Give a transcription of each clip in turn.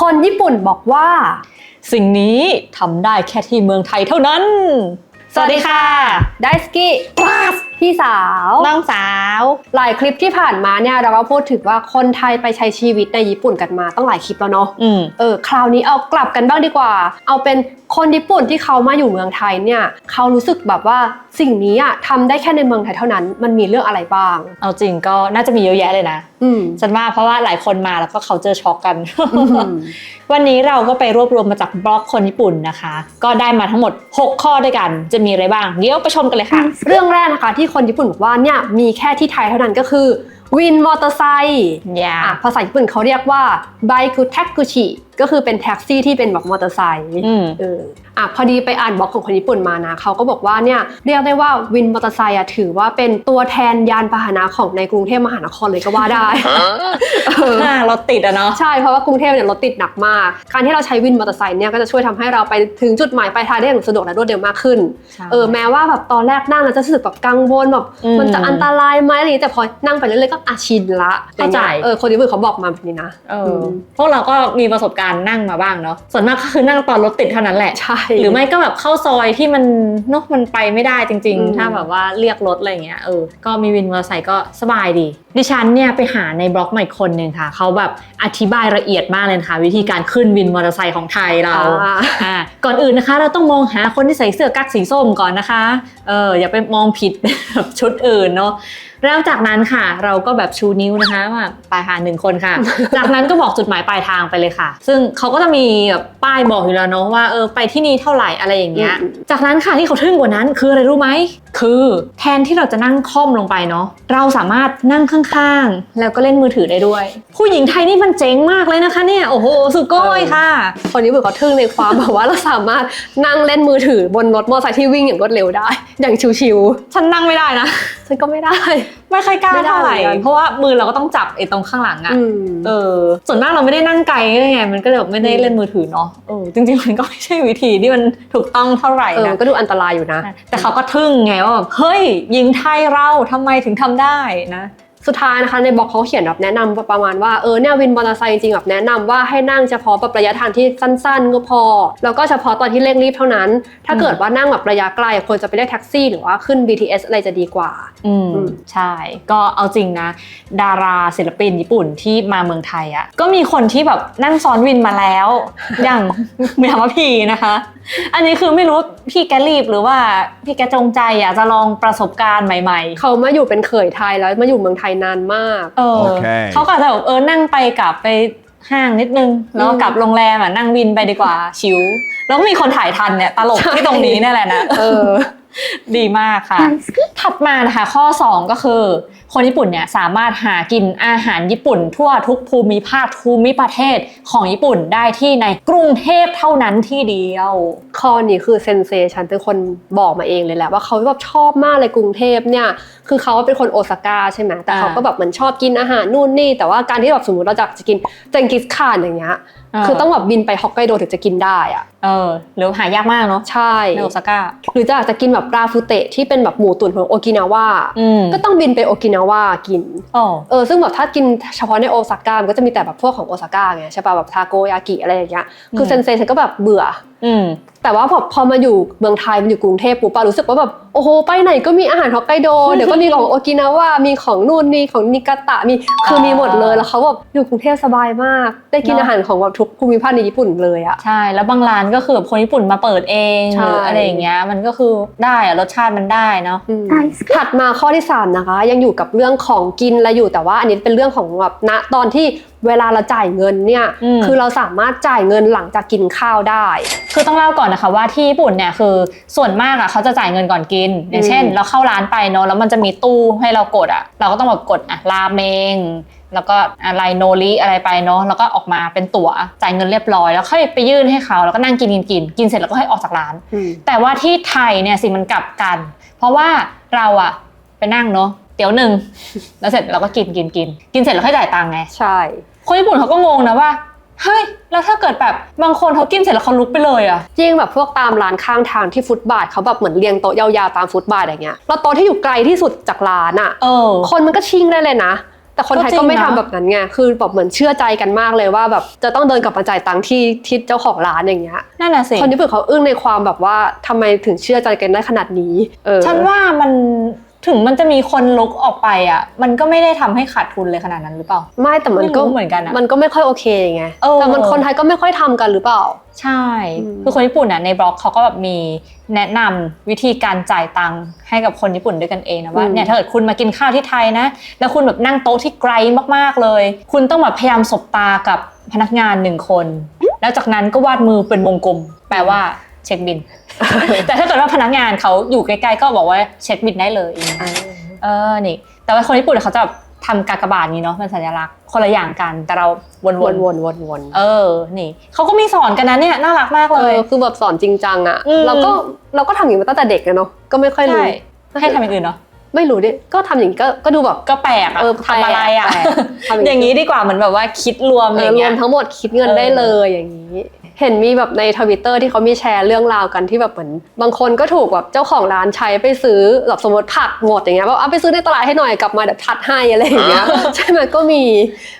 คนญี่ปุ่นบอกว่า สิ่งนี้ทำได้แค่ที่เมืองไทยเท่านั้น สวัสดีค่ะ ไดสกี้พี่สาว น้องสาว หลายคลิปที่ผ่านมาเนี่ยเราก็พูดถึงว่าคนไทยไปใช้ชีวิตในญี่ปุ่นกันมาต้องหลายคลิปแล้วเนาะ อืม เออคราวนี้เอากลับกันบ้างดีกว่า เอาเป็นคนญี่ปุ่นที่เขามาอยู่เมืองไทยเนี่ยเขารู้สึกแบบว่าสิ่งนี้อะทำได้แค่ในเมืองไทยเท่านั้น มันมีเรื่องอะไรบ้าง เอาจริงก็น่าจะมีเยอะแยะเลยนะ อืม ฉันว่าเพราะว่าหลายคนมาแล้วก็เขาเจอช็อกกัน อืม วันนี้เราก็ไปรวบรวมมาจากบล็อกคนญี่ปุ่นนะคะ ก็ได้มาทั้งหมด 6 ข้อด้วยกัน จะมีอะไรบ้าง เดี๋ยวไปชมกันเลยค่ะ เรื่องแรกนะคะที่คนญี่ปุ่นบอกว่าเนี่ยมีแค่ที่ไทยเท่านั้นก็คือวินมอเตอร์ไซค์อย่าอะภาษาญี่ปุ่นเขาเรียกว่าไบคุแท็กกุชิ ก็คือเป็นแท็กซี่ที่เป็นแบบมอเตอร์ไซค์อืมเอออะพอดีไปอ่านบล็อกของคนญี่ปุ่นมานะเขาก็บอกว่าเนี่ยเรียกได้ว่าวินมอเตอร์ไซค์อะถือว่าเป็นตัวแทนยานพาหนะของในกรุงเทพมหานครเลยก็ว่าได้เอออ่ารถติดอะเนาะใช่เพราะว่ากรุงเทพเนี่ยรถติดหนักมาก การที่เราใช้วินมอเตอร์ไซค์เนี่ยก็จะช่วยทำให้เราไปถึงจุดหมายปลายทางได้อย่างสะดวกและรวดเร็วมากขึ้นใช่เออแม้ว่าแบบตอนแรกนั่งเราจะรู้สึกแบบกังวลแบบอืมมันจะอันตรายไหมอะไรอย่างเงี้ยแต่พอนั่งไปเรื่อยๆก็อาชินละเข้าใจเออคนญี่ปุ่นเขาบอกมาแบบนี้นะเออพวกเราก็มีประสบการณ์นั่งมาบ้างเนาะส่วนมากก็คือนั่งตอนรถติดเท่านั้นแหละ ใช่ หรือไม่ก็แบบเข้าซอยที่มันเนอะมันไปไม่ได้จริงอืมๆถ้าแบบว่าเรียกรถอะไรอย่างเงี้ยเออก็มีวินมอเตอร์ไซค์ก็สบายดี ดิฉันเนี่ยไปหาในบล็อกใหม่คนหนึ่งค่ะเขาแบบอธิบายละเอียดมากเลยนะคะวิธีการขึ้นวินมอเตอร์ไซค์ของไทยเราอ่าอ่าก่อนอื่นนะคะ เราต้องมองหาคนที่ใส่เสื้อกั๊กสีส้มก่อนนะคะเอออย่าไปมองผิดแบบชุดอื่นเนาะแล้วจากนั้นค่ะ เราก็แบบชูนิ้วนะคะว่าปลายทางหนึ่งคนค่ะ จากนั้นก็บอกจุดหมายปลายทางไปเลยค่ะ ซึ่งเขาก็จะมีแบบป้ายบอกอยู่แล้วเนาะว่าเออไปที่นี่เท่าไหร่อะไรอย่างเงี้ยอืมจากนั้นค่ะที่เขาทึ่งกว่านั้นคืออะไรรู้ไหม คือแทนที่เราจะนั่งค่อมลงไปเนาะเราสามารถนั่งข้างๆ แล้วก็เล่นมือถือได้ด้วย ผู้หญิงไทยนี่มันเจ๋งมากเลยนะคะเนี่ยโอ้โหสุดโก้อยค่ะคนญี่ปุ่นเขาทึ่งในความแบบว่าเราสามารถนั่งเล่นมือถือ บนรถมอเตอร์ไซค์ที่วิ่งอย่างรวดเร็วได้ อย่างชิวฉันนั่งไม่ได้นะๆฉันก็ไม่ได้ ไม่ค่อยกล้าไม่ได้เท่าไหร่เหมือนกันเพราะว่ามือเราก็ต้องจับไอ้ตรงข้างหลังอะอืมเออ ส่วนมากเราไม่ได้นั่งไกลด้วยไง มันก็เลยแบบไม่ได้เล่นมือถือเนาะ เออ จริงๆ มันก็ไม่ใช่วิธีที่มันถูกต้องเท่าไหร่เออนะก็ดูอันตรายอยู่นะ แต่เขาก็ทึ่งไงว่าแบบเฮ้ยหญิงไทยเราทำไมถึงทำได้นะ สุดท้ายนะคะในบล็อกเขาเขียนแบบแนะนำประมาณว่าเออเนี่ยวินมอเตอร์ไซค์จริงๆแบบแนะนำว่าให้นั่งเฉพาะแบบระยะทางที่สั้นๆก็พอ แล้วก็เฉพาะตอนที่เร่งรีบเท่านั้น ถ้าเกิดว่านั่งแบบระยะไกลควรจะไปเรียกแท็กซี่หรือว่าขึ้น BTS อะไรจะดีกว่า อืมอืมใช่ ก็เอาจริงนะ ดาราศิลปินญี่ปุ่นที่มาเมืองไทยอะก็มีคนที่แบบนั่งซ้อนวินมาแล้ว อย่างเมียมาพีนะคะ อันนี้คือไม่รู้พี่แกรีบหรือว่าพี่แกจงใจอยากจะลองประสบการณ์ใหม่ ๆ เขามาอยู่เป็นเขยไทยแล้วมาอยู่เมืองไทยนานมาก เออโอเคเขาก็อาจจะแบบเออนั่งไปกลับไปห้างนิดนึง แล้วก็กลับโรงแรมอะนั่งวินไปดีกว่าชิว แล้วก็มีคนถ่ายทันเนี่ยตลกใช่ที่ตรงนี้เนี่ยแหละนะ เออ ดีมากค่ะ ถัดมานะคะ ข้อ 2 ก็คือ คนญี่ปุ่นเนี่ยสามารถหากินอาหารญี่ปุ่น ทั่วทุกภูมิภาคภูมิประเทศของญี่ปุ่นได้ที่ในกรุงเทพเท่านั้นที่เดียว ข้อนี้คือเซนเซชันเป็นคนบอกมาเองเลยแหละว่าเขาแบบชอบมากเลยกรุงเทพเนี่ยคือเขาเป็นคนโอซาก้าใช่ไหมแต่เขาอ่าก็แบบเหมือนชอบกินอาหารนู่นนี่ แต่ว่าการที่แบบสมมติเราจะกินเจงกิสข่านอย่างเงี้ยอ่า คือต้องแบบบินไปฮอกไกโดถึงจะกินได้อะเออหรือหายากมากเนาะใช่ในโอซาก้าหรือจะอยากจะกินแบบปลาฟูเตะที่เป็นแบบหมูตุ๋นของโอกินาวาอืมก็ต้องบินไปโอกินาวากินโอ้เออซึ่งแบบถ้ากินเฉพาะในโอซาก้ามันก็จะมีแต่แบบพวกของโอซาก้าไงใช่ป่ะแบบทาโกยากิอะไรอย่างเงี้ยคือมเซนเซชันก็แบบเบื่ออืมแต่ว่าพอพอมาอยู่เมืองไทยมันอยู่กรุงเทพปุ๊บปารู้สึกว่าแบบโอ้โหไปไหนก็มีอาหารฮอกไกโด เดี๋ยวก็มีของโอกินาวามีของนู่นมีของนิกาตะมีคือมีหมดเลยแล้วเขาแบบอยู่กรุงเทพสบายมาก ได้กินเนอะ อาหารของแบบทุกภูมิภาคในญี่ปุ่นเลยอะ ใช่ แล้วบางร้านก็คือแบบคนญี่ปุ่นมาเปิดเองใช่ หรืออะไรอย่างเงี้ยมันก็คือได้อะรสชาติมันได้เนาะ อืมถัดมาข้อที่ 3 นะคะ ยังอยู่กับเรื่องของกินและอยู่แต่ว่าอันนี้เป็นเรื่องของแบบณตอนที่ เวลาเราจ่ายเงินเนี่ย อืม คือเราสามารถจ่ายเงินหลังจากกินข้าวได้ คือต้องเล่าก่อนนะคะว่าที่ญี่ปุ่นเนี่ยคือส่วนมากอะเขาจะจ่ายเงินก่อนกิน อย่างเช่นอืมเราเข้าร้านไปเนาะแล้วมันจะมีตู้ให้เรากดอะเราก็ต้องแบบกดอะราเมง แล้วก็อะไรโนริอะไรไปเนาะแล้วก็ออกมาเป็นตั๋วจ่ายเงินเรียบร้อย แล้วค่อยไปยื่นให้เขาแล้วก็นั่งกินกินกินกินเสร็จแล้วก็ให้ออกจากร้านอืมแต่ว่าที่ไทยเนี่ยสิมันกลับกัน เพราะว่าเราอะไปนั่งเนาะเตี๋ยวหนึ่งแล้วเสร็จเราก็กินกินกินกินเสร็จแล้วค่อยจ่ายตังค์ไง ใช่ คนญี่ปุ่นเขาก็งงนะว่า เฮ้ย แล้วถ้าเกิดแบบบางคนเขากินเสร็จแล้วเขาลุกไปเลยอะยิ่งแบบพวกตามร้านข้างทางที่ฟุตบาทเขาแบบเหมือนเรียงโต๊ะยาวๆตามฟุตบาทอย่างเงี้ยแล้วโต๊ะที่อยู่ไกลที่สุดจากร้านอะเออ คนมันก็ชิ่งได้เลยนะ แต่คนไทยก็จริก็งไม่ทำนะแบบนั้นไงคือแบบเหมือนเชื่อใจกันมากเลยว่าแบบจะต้องเดินกลับมาจ่ายตังค์ที่ที่เจ้าของร้านอย่างเงี้ย นั่นน่ะสิ คนญี่ปุ่นเขาอึ้งในความแบบว่าทำไมถึงเชื่อใจกันได้ขนาดนี้เออ ฉันว่ามัน ถึงมันจะมีคนลุกออกไปอะ มันก็ไม่ได้ทำให้ขาดทุนเลยขนาดนั้นหรือเปล่า ไม่แต่มันก็ไม่รู้เหมือนกันอะมันก็ไม่ค่อยโอเคไงเออ แต่มันคนไทยก็ไม่ค่อยทำกันหรือเปล่า ใช่ อืม คือคนญี่ปุ่นอะในบล็อกเขาก็แบบมีแนะนำวิธีการจ่ายตังค์ให้กับคนญี่ปุ่นด้วยกันเองนะว่าเนี่ยถ้าเกิดคุณมากินข้าวที่ไทยนะ แล้วคุณแบบนั่งโต๊ะที่ไกลมากๆเลย คุณต้องแบบพยายามสบตากับพนักงานหนึ่งคน แล้วจากนั้นก็วาดมือเป็นวงกลม แปลว่า เช็คบิน แต่ถ้าเกิดว่าพนักงานเขาอยู่ใกล้ๆก็บอกว่าเช็คบินได้เลยเออเออนี่ แต่ว่าคนญี่ปุ่นเขาจะแบบทำกากบาทนี้เนาะเป็นสัญลักษณ์คนละอย่างกันแต่เราววนนวนวนวนๆเออ นี่เขาก็มีสอนกันนะเนี่ยน่ารักมากเอเลยอคือแบบสอนจริงจังอะอืมเราก็เราก็ทำอย่างนี้มาตั้งแต่เด็กอะเนาะก็ไม่ค่อยรู้ใช่ให้ทำอย่างอื่นเนาะไม่รู้ดิก็ทำอย่างนี้ก็ก็ดูแบบก็แปลกอะเออทำอะไรอะแปลกทำอย่างนี้ดีกว่าเหมือนแบบว่าคิดรวมเอออย่างรเงี้วยมทั้งหมดคิดเงินเออได้เลยอย่างนี้ เห็นมีแบบในทวิตเตอร์ที่เขามีแชร์เรื่องราวกันที่แบบเหมือน บางคนก็ถูกแบบเจ้าของร้านใช้ไปซื้อแบบสมมติผักหมดอย่างเงี้ยว่าเอาไปซื้อในตลาดให้หน่อยกลับมาเดี๋ยวผัดให้อะไรอย่างเงี้ยใช่ไหมก็มี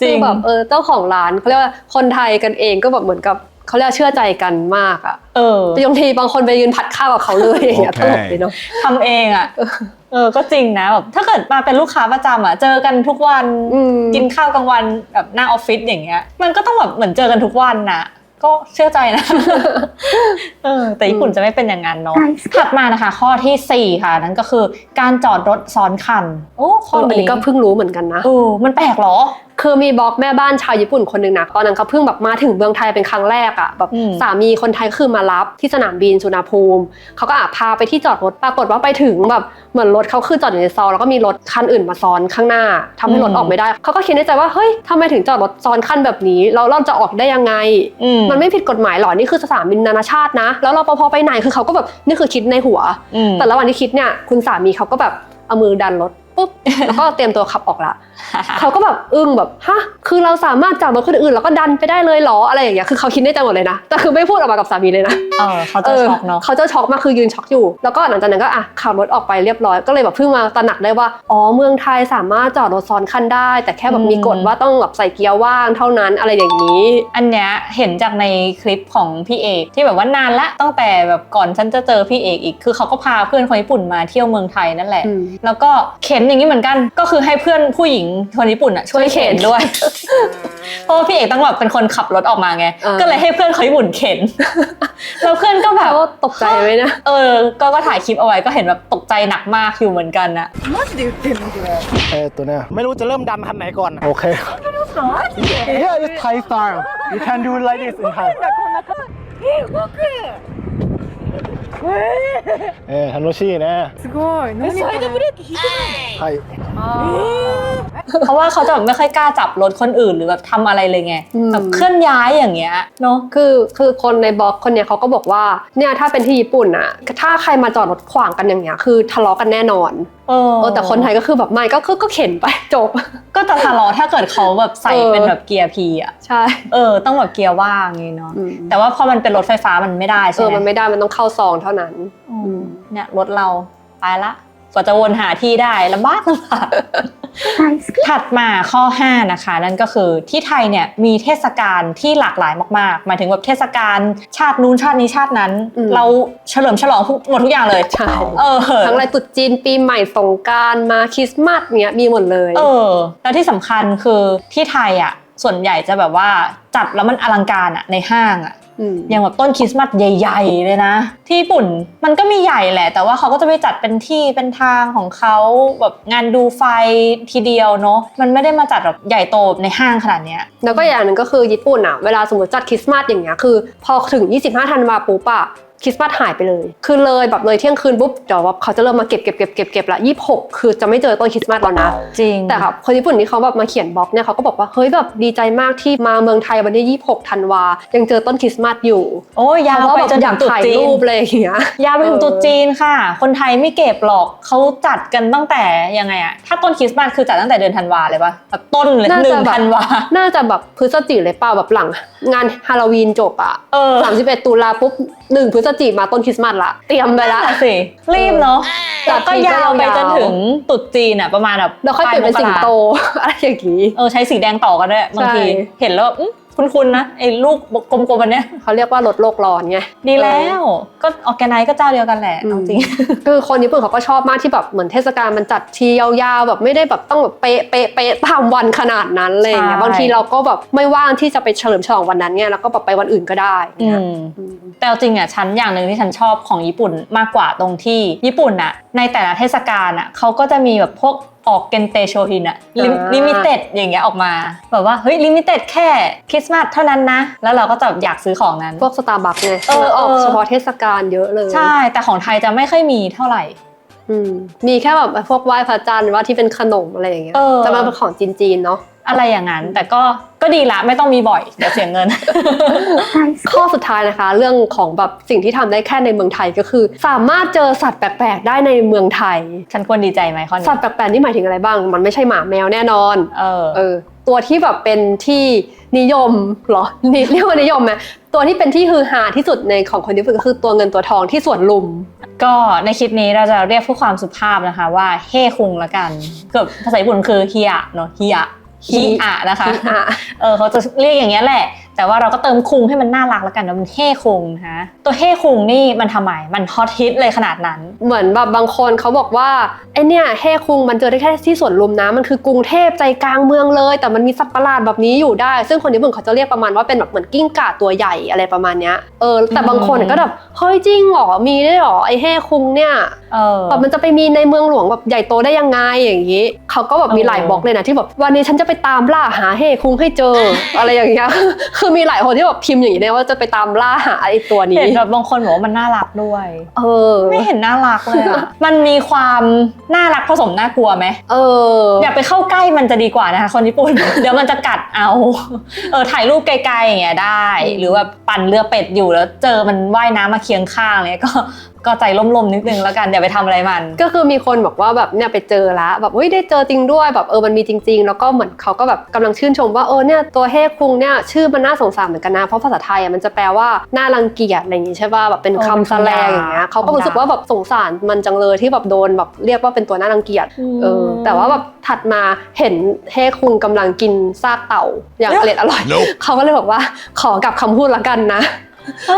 จริงคือแบบเออเจ้าของร้านเขาเรียกว่าคนไทยกันเองก็แบบเหมือนกับเขาเรียกว่าเชื่อใจกันมากอะเออบางทีบางคนไปยืนผัดข้าวกับเขาเลยอย่างเงี้ยโอตเคลกดีเนาะทำเองอะเออ ก็จริงนะแบบถ้าเกิดมาเป็นลูกค้าประจำอะเจอกันทุกวันอืมกินข้าวกลางวันแบบหน้าออฟฟิศอย่างเงี้ย มันก็ต้องแบบเหมือนเจอกันทุกวันน่ะ ก็เชื่อใจนะเออแต่ญี่ปุ่นจะไม่เป็นอย่างนั้นเนาะถัดมานะคะ ข้อที่ 4 ค่ะ นั่นก็คือการจอดรถซ้อนคัน โอ้ข้ออันนี้นี้ก็เพิ่งรู้เหมือนกันนะเออมันแปลกเหรอ คือมีบล็อกแม่บ้านชาวญี่ปุ่นคนหนึ่งนะตอนนั้นเขาเพิ่งแบบมาถึงเมืองไทยเป็นครั้งแรกอะ่ะแบบอืมสามีคนไทยคือมารับที่สนามบินสุวรรณภูมิเขาก็อะพาไปที่จอดรถปรากฏว่าไปถึงแบบเหมือนรถเขาคือจอดอยู่ในซอยแล้วก็มีรถคันอื่นมาซ้อนข้างหน้าทำให้รถออกไม่ได้เขาก็คิดในใจว่าเฮ้ยทำไมถึงจอดรถซ้อนคันแบบนี้เราเราจะออกได้ยังไงอืมมันไม่ผิดกฎหมายหรอนี่คือสนามบินนานาชาตินะ แล้วเราพอไปไหนคือเขาก็แบบนี่คือคิดในหัวอืมแต่ระหว่างที่คิดเนี่ยคุณสามีเขาก็แบบเอามือดันรถปุ๊บแล้วก็เตรียมตัวขับออกละเขาก็แบบอึ้งแบบฮะคือเราสามารถจับรถคนอื่นแล้วก็ดันไปได้เลยเหรออะไรอย่างเงี้ยคือเขาคิดในใจหมดเลยนะแต่คือไม่พูดออกมากับสามีเลยนะเออเขาจะช็อกเนาะเขาจะช็อกมากคือยืนช็อกอยู่ แล้วก็หลังจากนั้นก็อะขับรถออกไปเรียบร้อยก็เลยแบบเพิ่งมาตระหนักได้ว่าอ๋อเมืองไทยสามารถจอดรถซ้อนคันได้ แต่แค่แบบมีกฎว่าต้องแบบใส่เกียร์ว่างเท่านั้นอะไรอย่างนี้ อันเนี้ยเห็นจากในคลิปของพี่เอกที่แบบว่านานละตั้งแต่แบบก่อนฉันจะเจอพี่เอกอีกคือเขาก็พาเพื่อนคนญี่ปุ่นมาเที่ยวเมืองไทยนั่นแหละอืมแล้วก็เข็นอย่างนี้เหมือนกัน ก็คือให้เพื่อนผู้หญิงคนญี่ปุ่นอะช่วยเข็นด้วย เพราะว่าพี่เอกต้องแบบเป็นคนขับรถออกมาไง เออ ก็เลยให้เพื่อนคนญี่ปุ่นเข็น แล้วเพื่อนก็แบบ เขาตกใจไหมนะ เออ ก็ก็ถ่ายคลิปเอาไว้ก็เห็นแบบตกใจหนักมากอยู่เหมือนกันอะเออตัวเนี้ยไม่รู้จะเริ่มดันคันไหนก่อนโอเค Yeah it's Thai style you can do it like this in Thai เえー、楽しいね。すごい。何サイドブレーキ引いてない。はい。ああ。えー เพราะว่าเขาจะแบบไม่ค่อยกล้าจับรถคนอื่นหรือแบบทำอะไรเลยไงอืมแบบเคลื่อนย้ายอย่างเงี้ยเนาะ คือคือคนในบล็อกคนเนี้ยเขาก็บอกว่าเนี่ยถ้าเป็นที่ญี่ปุ่นอะถ้าใครมาจอดรถขวางกันอย่างเงี้ยคือทะเลาะกันแน่นอนเออเออแต่คนไทยก็คือแบบไม่ก็คือก็เข็นไปจบ ก็จะทะเลาะถ้าเกิดเขาแบบใส่เออเป็นแบบเกียร์พีอะใช่เออต้องแบบเกียร์ว่างอย่างงี้เนาะอืมแต่ว่าพอมันเป็นรถไฟฟ้ามันไม่ได้เอใช่อไหมมันไม่ได้มันต้องเข้าซองเท่านั้น อืมอืมเนี่ยรถเราไปละ กว่าจะวนหาที่ได้ลำบากลำบากถัดมาข้อ 5 นะคะ นั่นก็คือที่ไทยเนี่ยมีเทศกาลที่หลากหลายมากๆหมายถึงแบบเทศกาลชาตินู้นชาตินี้ชาตินั้น เราเฉลิมฉลองหมดทุกอย่างเลยใช่เออทั้งอะไรตรุษจีนปีใหม่สงกรารมาคริสต์มาสเนี้ยมีหมดเลย เออ แล้วที่สำคัญคือที่ไทยอะส่วนใหญ่จะแบบว่าจัดแล้วมันอลังการอะในห้างอะม อย่างแบบต้นคริสต์มาสใหญ่ ๆ เลยนะ ที่ญี่ปุ่นมันก็มีใหญ่แหละ แต่ว่าเขาก็จะไปจัดเป็นที่เป็นทางของเขาแบบงานดูไฟทีเดียวเนาะมันไม่ได้มาจัดแบบใหญ่โตในห้างขนาดเนี้ยแล้วก็อย่างหนึ่งก็คือญี่ปุ่นอะเวลาสมมติจัดคริสต์มาสอย่างเงี้ยคือ พอถึง 25 ธันวาปุ๊บอะ คริสต์มาสหายไปเลย คือเลยแบบเลยเที่ยงคืนปุ๊บเดี๋ยวแบบเขาจะเริ่มมาเก็บเก็บเก็บเก็บเก็บละ26คือจะไม่เจอต้นคริสต์มาสแล้วนะ จริง แต่ครับคนญี่ปุ่นที่เขาแบบมาเขียนบล็อกเนี่ยเขาก็บอกว่าเฮ้ยแบบดีใจมากที่มาเมืองไทยวันที่26ธันวา ยังเจอต้นคริสต์มาสอยู่ โอ้ยยาวเพราะไปว่าจนอถึยากงตรุษถ่ายจีนรูปเลยอย่างเงี้ยยาวไปถึงเออตรุษจีนค่ะ คนไทยไม่เก็บหรอกเขาจัดกันตั้งแต่ยังไงอะถ้าต้นคริสต์มาสคือจัดตั้งแต่เดือนธันวาเลยปะแบบต้นเลยน่าหนึ่จะงแบบธันวา น่าจะแบบพฤศจิกเลยเปล่าแบบหลัง งานฮาโลวีนจบอะเออ31ตุลาปุ๊บ1พฤศจิมาต้นคริสต์มาสละ เตรียมไปละ นั่นน่ะสิรีบเนาะจัแล้ดวก็ทีก็ยาวไปยาวๆจนถึงตรุษจีนอะประมาณแบบแล้วค่อยเปลี่ยนเป็นสิงโตปลายมกราอะไรอย่างนี้ เออใช้สีแดงต่อกันด้วยบางที ใช่ เห็นแล้วแบบอื้อ คุ้นๆนะไอ้ลูกกลมๆอันเนี้ยเขาเรียกว่าลดโลกร้อนไงดีแล้วก็ออแกไนก็เจ้าเดียวกันแหละอืมเอาจริงคือคนญี่ปุ่นเขาก็ชอบมากที่แบบเหมือนเทศกาลมันจัดทียาวๆแบบไม่ได้แบบต้องแบบเป๊ะเป๊ะเป๊ะตามวันขนาดนั้นอะไรอย่างเงี้ยใช่บางทีเราก็แบบไม่ว่างที่จะไปเฉลิมฉลองวันนั้นไงแล้วก็แบบไปวันอื่นก็ได้อืเนี่ยมอืมแต่เอาจริงอะฉันอย่างหนึ่งที่ฉันชอบของญี่ปุ่นมากกว่าตรงที่ญี่ปุ่นอะในแต่ละเทศกาลอะเขาก็จะมีแบบพวก ออกเกนเตโชฮินอะลิมิเต็ดอย่างเงี้ยออกมา แบบว่า เฮ้ย ลิมิเต็ดแค่คริสต์มาสเท่านั้นนะ แล้วเราก็จะอยากซื้อของนั้น พวกสตาร์บัคไงเออออกเออเฉพาะเทศกาลเยอะเลย ใช่ แต่ของไทยจะไม่ค่อยมีเท่าไหร่อืมมีแค่แบบพวกไหว้พระจันทร์ว่าที่เป็นขนมอะไรอย่างเงี้ยเออจะมาเป็นของจีนๆเนาะ อะไรอย่างนั้น แต่ก็ก็ดีละไม่ต้องมีบ่อยเดี๋ยวเสียเงิน ข้อสุดท้ายนะคะ เรื่องของแบบสิ่งที่ทำได้แค่ในเมืองไทยก็คือ สามารถเจอสัตว์แปลกๆได้ในเมืองไทย ฉันควรดีใจไหมข้อนี้สัตว์แปลกๆนี่หมายถึงอะไรบ้าง มันไม่ใช่หมาแมวแน่นอน เออเออ ตัวที่แบบเป็นที่นิยมเหรอนี่เรียกว่านิยมไหมตัวที่เป็นที่ฮือฮาที่สุดในของคนญี่ปุ่นก็คือตัวเงินตัวทองที่สวนลุม ก็ในคลิปนี้เราจะเรียกเพื่อความสุภาพนะคะว่าเฮคุงละกันเกือบภาษาญี่ปุ่นคือฮิยะเนาะฮิยะ ฮิอะนะคะฮิอะเออเขาจะเรียกอย่างเงี้ยแหละ แต่ว่าเราก็เติมคุงให้มันน่ารักแล้วกันนะมันเฮคุงนะคะตัวเฮคุงนี่มันทำไมมันฮอตฮิตเลยขนาดนั้น เหมือนแบบบางคนเขาบอกว่าไอเนี่ยเฮคุงมันเจอได้แค่ที่สวนลุมนะมันคือกรุงเทพใจกลางเมืองเลย แต่มันมีสัตว์ประหลาดแบบนี้อยู่ได้ ซึ่งคนญี่ปุ่นเขาจะเรียกประมาณว่าเป็นแบบเหมือนกิ้งก่าตัวใหญ่อะไรประมาณเนี้ยเออแต่บางคนก็แบบเฮ้ยจริงเหรอมีได้วยเหรอไอเฮคุงเนี่ย เออแบบมันจะไปมีในเมืองหลวงแบบใหญ่โตได้ยังไงอย่างนี้เขาก็แบบมีเออหลายบล็อกเลยนะที่แบบวันนี้ฉันจะไปตามล่าหาเฮคุงให้เจอ อะไรอย่างเงี้ยคือมีหลายคนที่แบบพิมพ์อย่างนี้เนี่ยว่าจะไปตามล่าหาไอตัวนี้เห็นแบบบางคนบอกว่ามันน่ารักด้วย เออ ไม่เห็นน่ารักเลยอะมันมีความน่ารักผสมน่ากลัวไหมเอออย่าไปเข้าใกล้มันจะดีกว่านะคะคนญี่ปุ่นเดี๋ยวมันจะกัดเอาเออถ่ายรูปไกลๆอย่างเงี้ยได้อืมหรือว่าปั่นเรือเป็ดอยู่แล้วเจอมันว่ายน้ำมาเคียงข้างเลยก็ ก็ใจล่มๆนิดนึงแล้วกันอย่าไปทำอะไรมัน ก็คือมีคนบอกว่าแบบเนี่ยไปเจอแล้วแบบเฮ้ยได้เจอจริงด้วยแบบเออมันมีจริง ๆ แล้วก็เหมือนเขาก็แบบกำลังชื่นชมว่าเออเนี่ยตัวเฮคุงเนี่ยชื่อมันน่าสงสารเหมือนกันนะเพราะภาษาไทยอะมันจะแปลว่าน่ารังเกียจอะไรอย่างงี้ใช่ป่ะแบบเป็นเออคำแสลงอย่างเงี้ยเขาก็รู้สึกว่าแบบสงสารมันจังเลยที่แบบโดนแบบเรียกว่าเป็นตัวน่ารังเกียจเออแต่ว่าแบบถัดมาเห็นเฮคุงกำลังกินซากเต่าอย่างอร่อยอร่อย Nope เขาก็เลยบอกว่าขอกลับคำพูดละกันนะ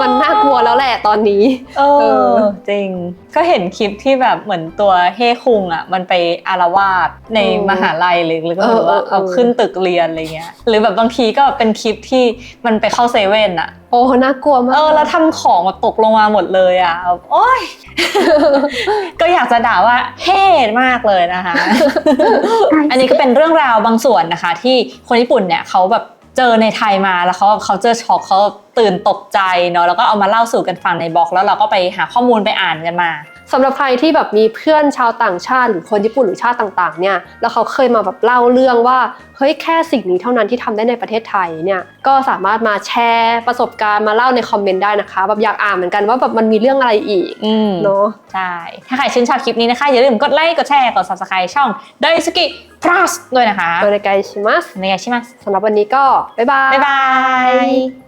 มันน่ากลัวแล้วแหละตอนนี้เอเอออ จริง ก็เห็นคลิปที่แบบเหมือนตัวเฮคุงอะ มันไปอารวาสในอืมมหาลัยเลยหรือก็เหมือนว่าเออเออเอาขึ้นตึกเรียนอะไรเงี้ย หรือแบบบางทีก็เป็นคลิปที่มันไปเข้าเซเว่นอะ โอ้ น่ากลัวมาก เออ แล้วทำของแบบตกลงมาหมดเลยอะแบบโอ๊ยก็อยากจะด่าว่าเท่มากเลยนะคะ อันนี้ก็เป็นเรื่องราวบางส่วนนะคะ ที่คนญี่ปุ่นเนี่ยเขาแบบ เจอในไทยมาแล้วเขาเขาเจอช็อกเขาตื่นตกใจเนาะแล้วก็เอามาเล่าสู่กันฟังในบล็อกแล้วเราก็ไปหาข้อมูลไปอ่านกันมา สำหรับใครที่แบบมีเพื่อนชาวต่างชาติหรือคนญี่ปุ่นหรือชาติต่างๆเนี่ยแล้วเขาเคยมาแบบเล่าเรื่องว่าเฮ้ยแค่สิ่งนี้เท่านั้นที่ทำได้ในประเทศไทยเนี่ยก็สามารถมาแชร์ประสบการณ์มาเล่าในคอมเมนต์ได้นะคะแบบอยากอ่านเหมือนกันว่าแบบมันมีเรื่องอะไรอีกเนาะใช่ถ้าใครชื่นชอบคลิปนี้นะคะ อย่าลืมกดไลค์กดแชร์กด subscribe ช่องไดสกิ plus ด้วยนะคะโดยไกชิมัสในไกชิมัสสำหรับวันนี้ก็บ๊ายบายบ๊ายบาย